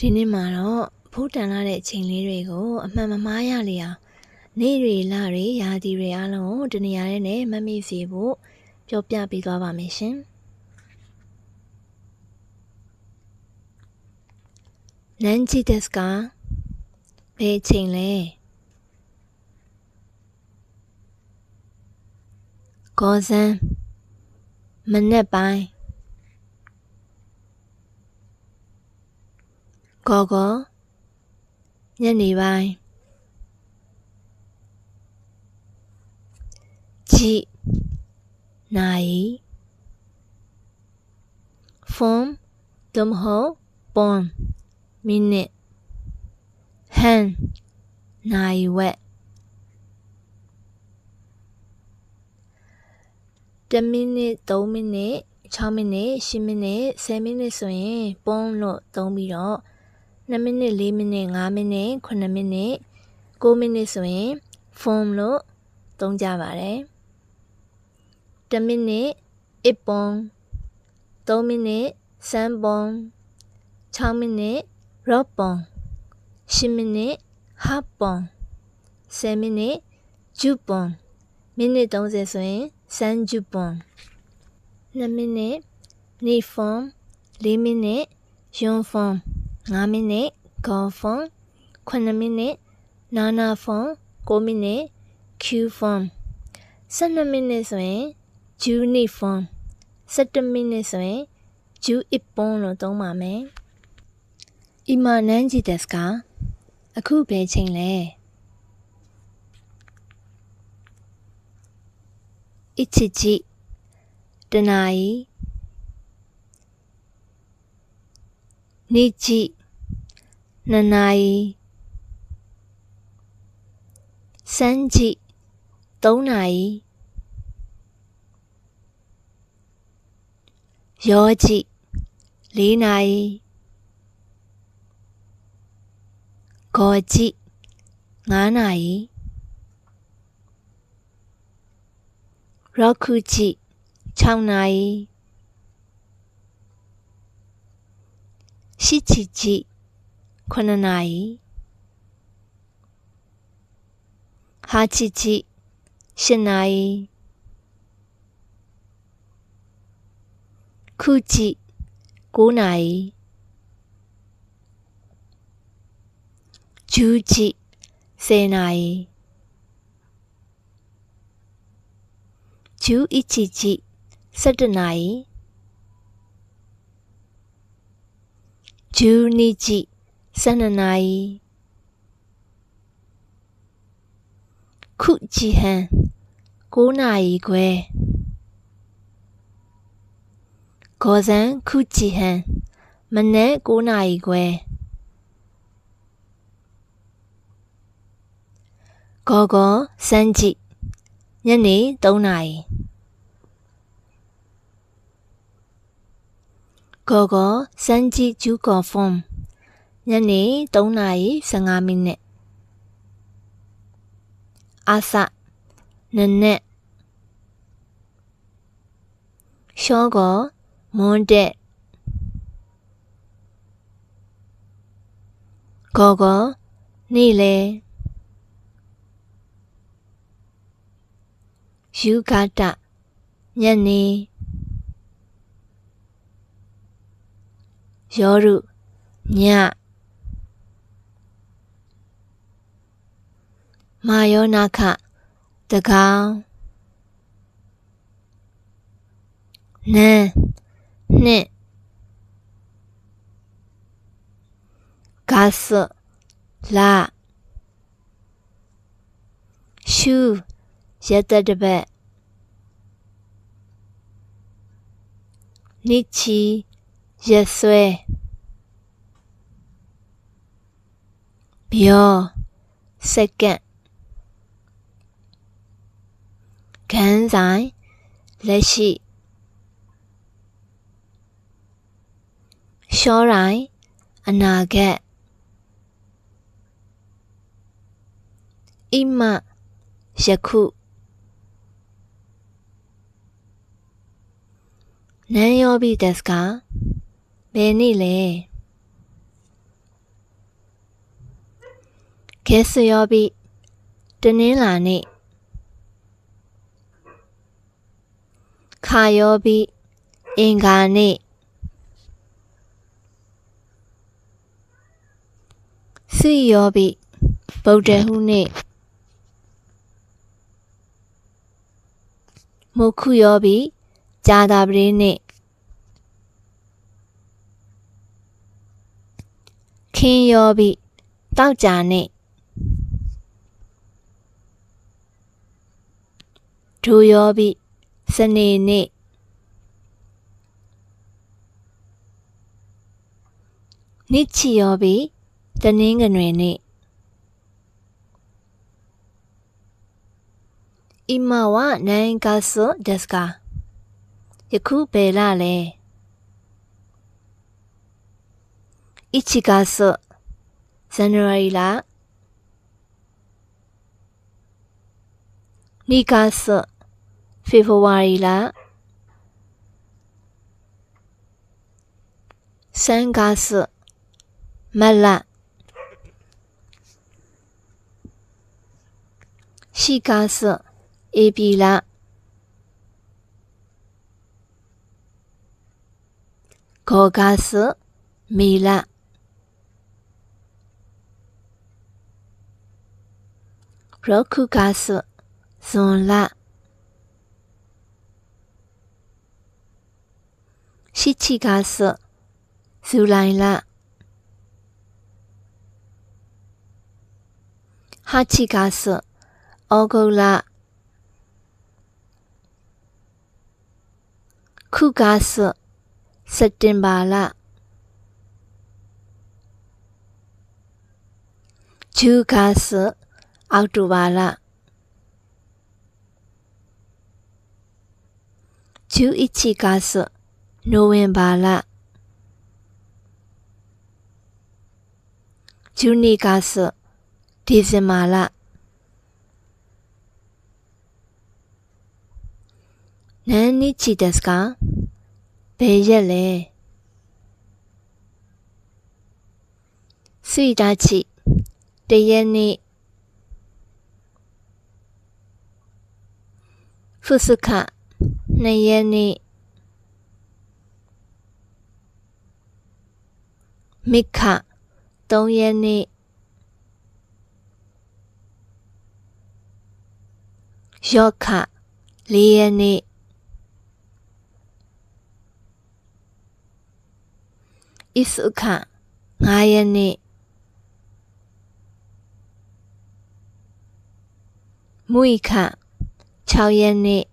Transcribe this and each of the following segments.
ဒီနေ့မှာတော့ဖိုးတန်လာတဲ့အချိန်လေးတွေကိုအမှန်မမှားရလေအောင်နေ့တွေလတွေရာသီတွေအားလုံးကိုတနေရာနဲ့နဲ့မမေ့စေဖို့ပြောပြပေးသွားပါမယ်ရှင်နန်ဂျီဒက်စကဘယ်အချိန်လဲကောဇန်မနေ့ပိုင်း ကောကောညနေပိုင်းကြည့်နိုင်ဖုန်းဒမဟုပွန်မိနစ်ဟန်နိုင်ဝက်1မိနစ်3မိနစ်6မိနစ်10မိနစ်10မိနစ်ဆိုရင်ပွန်းလို့သုံးပြီးတော့ 2မိနစ်4မိနစ်5မိနစ်9မိနစ်9မိနစ်ဆိုရင် form လို့သုံးကြပါတယ်1မိနစ်1ပွန်3မိနစ်3ပွန်6မိနစ်6ပွန်10မိနစ်8ပွန်10မိနစ်10ပွန်မိနစ်30ဆိုရင်30ပွန်2မိနစ်နေဖွန်4မိနစ်ယွန်ဖွန် 5မိနစ်ဂေါဖုန်9မိနစ်နာနာဖုန်9မိနစ်ကျူဖုန်12မိနစ်ဆိုရင်ဂျူနီဖုန်17မိနစ်ဆိုရင်ဂျူအစ်ပွန်လို့သုံးပါမယ်အီမာနန်ဂျီတက်စကအခုဘယ်ချိန်လဲ一起起တနာရီနေ့ကြ ည့်နှစ်နာရီစမ်းကြည့်သုံးနာရီ 9နာရီဟာချီချီ10နာရီခုကြည့်9နာရီဂျူးကြည့်10နာရီဂျူးအချီကြည့်17နာရီဂျူးနီကြည့် 12နာရီခုကြည့်ဟန်9နာရီခွဲဂောဇန်ခုကြည့်ဟန်မနေ့9နာရီခွဲဂောဂောစမ်းကြည့်ညနေ3နာရီဂောဂောစမ်းကြည့်ဂျူးကော်ဖုန်း ညနေ3နာရီ15မိနစ်အစနနက်ရှောကောမွန်တက်ဂောဂောနေ့လေယူဂါတညနေယောရုည မာယောနာခတကောင်နန်းနှစ်ဂါဆလာရှူရတတပတ်နိချီရက်ဆွဲပြောစက္ကန့် ခန်းဆိုင်လက်ရှိရှောတိုင်းအနာဂတ်အိမယခုနန်းယောဘီတက်စကဘယ်နေ့လဲ ခေစယောပိတနင်္လာနေ့ခါယောပိအင်္ဂါနေ့စီယောပိဗုဒ္ဓဟူးနေ့မုခုယောပိဇာတာပတိနေ့ခင်းယောပိတောက်ကြနေ့ဒူယောပိ စနေနေ့နိချီယောပိတနင်္ဂနွေနေ့အီမဝနိုင်ကာဆိုဒက်စကာယခုဘယ်လလဲ一起飞夫瓦伊拉，三加四没了，四加四 A 比拉，高加四没了，六加四重了。七七嘎斯，苏来啦，哈七嘎斯，奥古拉，库嘎斯，十丁巴拉，九嘎斯，奥杜瓦拉。十一月十。 ဂျူကားဆုအောက်တိုဘာလဂျူအချီကာဆနိုဝင်ဘာလဂျူနီကာဆဒီဇင်ဘာလနန်နီချီဒက်စကာဘယ်ရက်လဲဆွီတာချီတရက်နေ့ဖုစခနှစ်ရက်နေ့ မိခသုံးရက်နေ့ယောခလေးရက်နေ့ဣစုခငါးရက်နေ့မွိခ6ရက်နေ့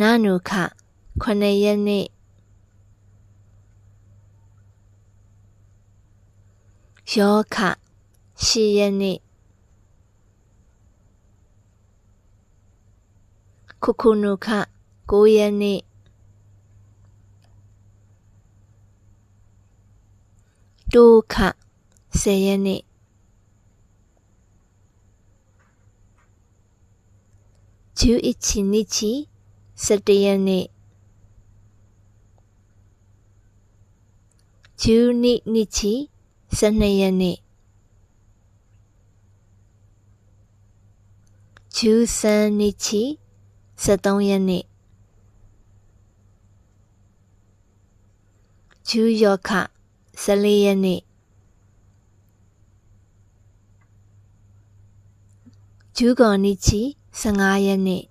နာနုခ 9ရက်နေ့ယောခ10ရက်နေ့ခုခုနုခ9ရက်နေ့ဒုခ10ရက်နေ့11日17ရက်နေ့ ဂျူနီနီချီ12ရက်နေ့ဂျူဆန်နီချီ13ရက်နေ့ဂျူယောခ14ရက်နေ့ဂျူဂွန်နီချီ15ရက်နေ့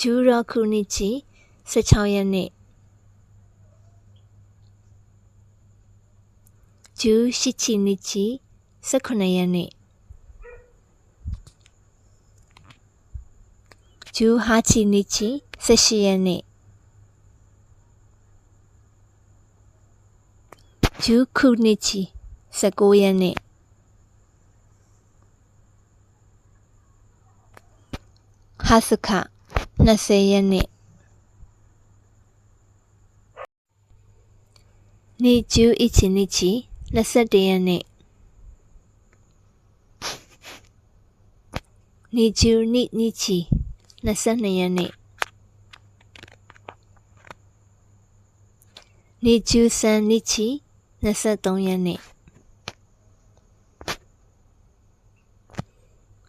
ဂျူရခုနှစ်ချီ16ရက်နေ့ဂျူရှိချီနှစ်ချီ18ရက်နေ့ဂျူဟာချီနှစ်ချီ18ရက်နေ့ဂျူခုနှစ်ချီ19ရက်နေ့ဟာစခ 20ရက်နေ့နေဂျူအချီနှစ်ချီ21ရက်နေ့နေကျူနိနိချီ22ရက်နေ့နေကျူဆန်နိချီ23ရက်နေ့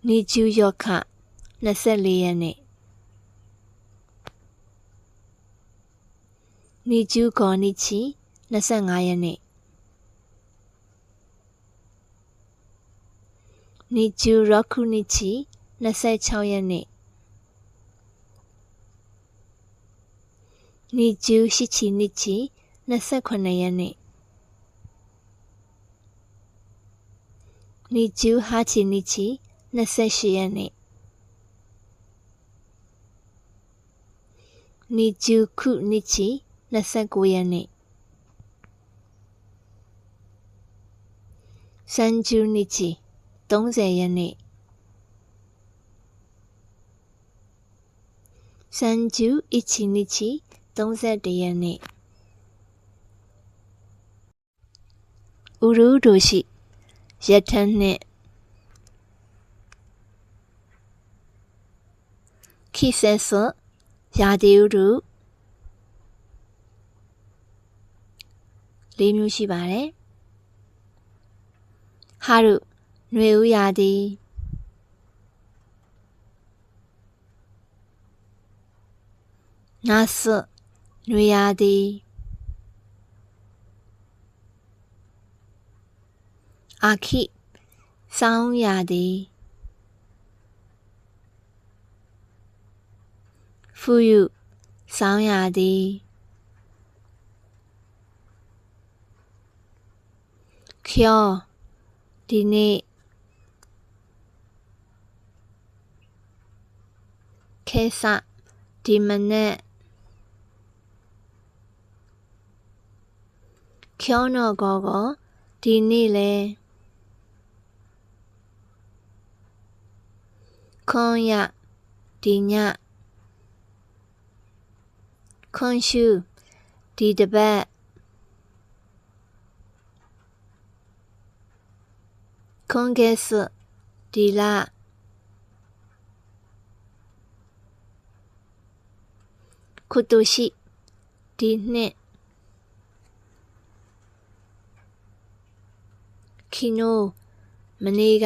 နေကျူယောခ24ရက်နေ့ နေကျူဂောနိချီ25ရက်နေ့နေကျူရခုနိချီ26ရက်နေ့နေကျူရှိချီနိချီ28ရက်နေ့နေကျူဟာချီနိချီ28ရက်နေ့နေကျူခုနိချီ 29ရက်နေ့စန်ကျူနိချီ30ရက်နေ့စန်ဂျူအီချီနီချီ31ရက်နေ့ဥရုဒိုရှိရထန်းနှင့်ခိဆေဆောယာဒီဥရု လေးမျိုးရှိပါတယ်ဟာရုຫນွေဥယာဒီနာဆနွေရာသီအာခိစောင်းရာသီဖူယုစောင်းရာသီ ကျော်ဒီနေ့ခေဆဒီမနေ့ကျောင်းတော်ကောကောဒီနေ့လဲခွန်ရဒီညခွန်ရှုဒီတပတ် ခွန်ကဲစဒီလခုတုရှိဒီနှစ်ခီနိုမနေ့က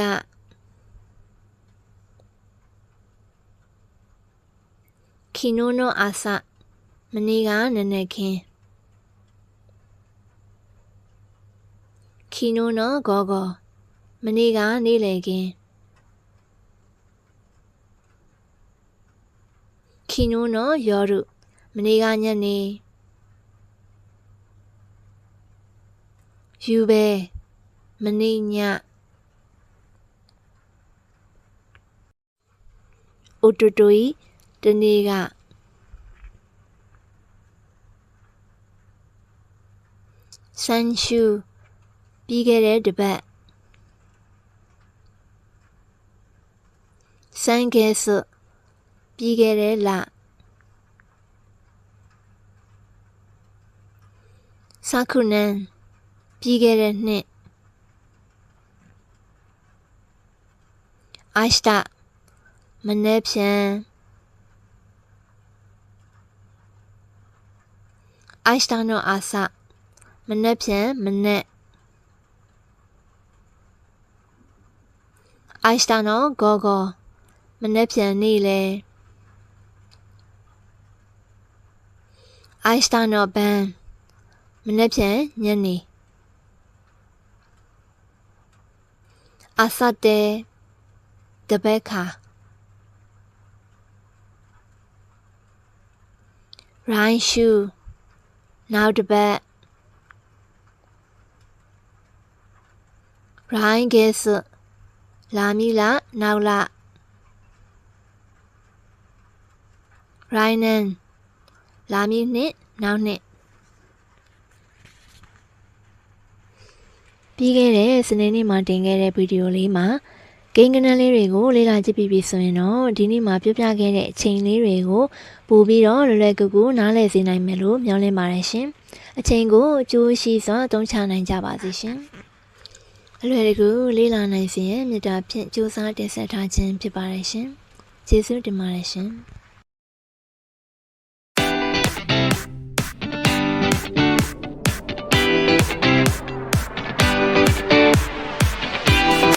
ခီနိုနိုအာဆမနေ့ကနနက်ခင်းခီနိုနိုဂောဂော မနေ့ကနေ့လည်ခင်းခီနိုနိုယောရုမနေ့ကညနေယူပဲမနေ့ညအိုတိုတိုဤတနေ့ကဆန်ရှူပြီးခဲ့တဲ့တပတ် 생계수 비계를 라 사쿠는 비계를 네 아시다 만렙션明日の朝、むねぴんむね。明日の午後。 မနှက်ဖြန်နေ့လဲအိုင်စတိုင်နော်ဘန်မနှက်ဖြန်ညနေအစတဲ့တပက်ခါရိုင်းရှူနောက်တစ်ပတ်ရိုင်းကဲစလာမီလာနောက်လာ ရိုင်းနန်လာမီနှစ်နောက်နှစ်ပြီးခဲ့တဲ့စနေနေ့မှာတင်ခဲ့တဲ့ဗီဒီယိုလေးမှာကိန်းကနန်းလေးတွေကိုလေ့လာကြည့်ပြီးပြီဆိုရင်တော့ဒီနေ့မှာပြောပြခဲ့တဲ့အချိန်လေးတွေကိုပို့ပြီးတော့လွယ်လွယ်ကူကူနားလည်စေနိုင်မယ်လို့မျှော်လင့်ပါတယ်ရှင်။အချိန်ကိုအကျိုးရှိစွာသုံးချနိုင်ကြပါစေရှင်။အလွယ်တကူလေးလာနိုင်စေရန်မေတ္တာဖြင့်ကြိုးစားတင်ဆက်ထားခြင်းဖြစ်ပါတယ်ရှင်ကျေးဇူးတင်ပါတယ်ရှင်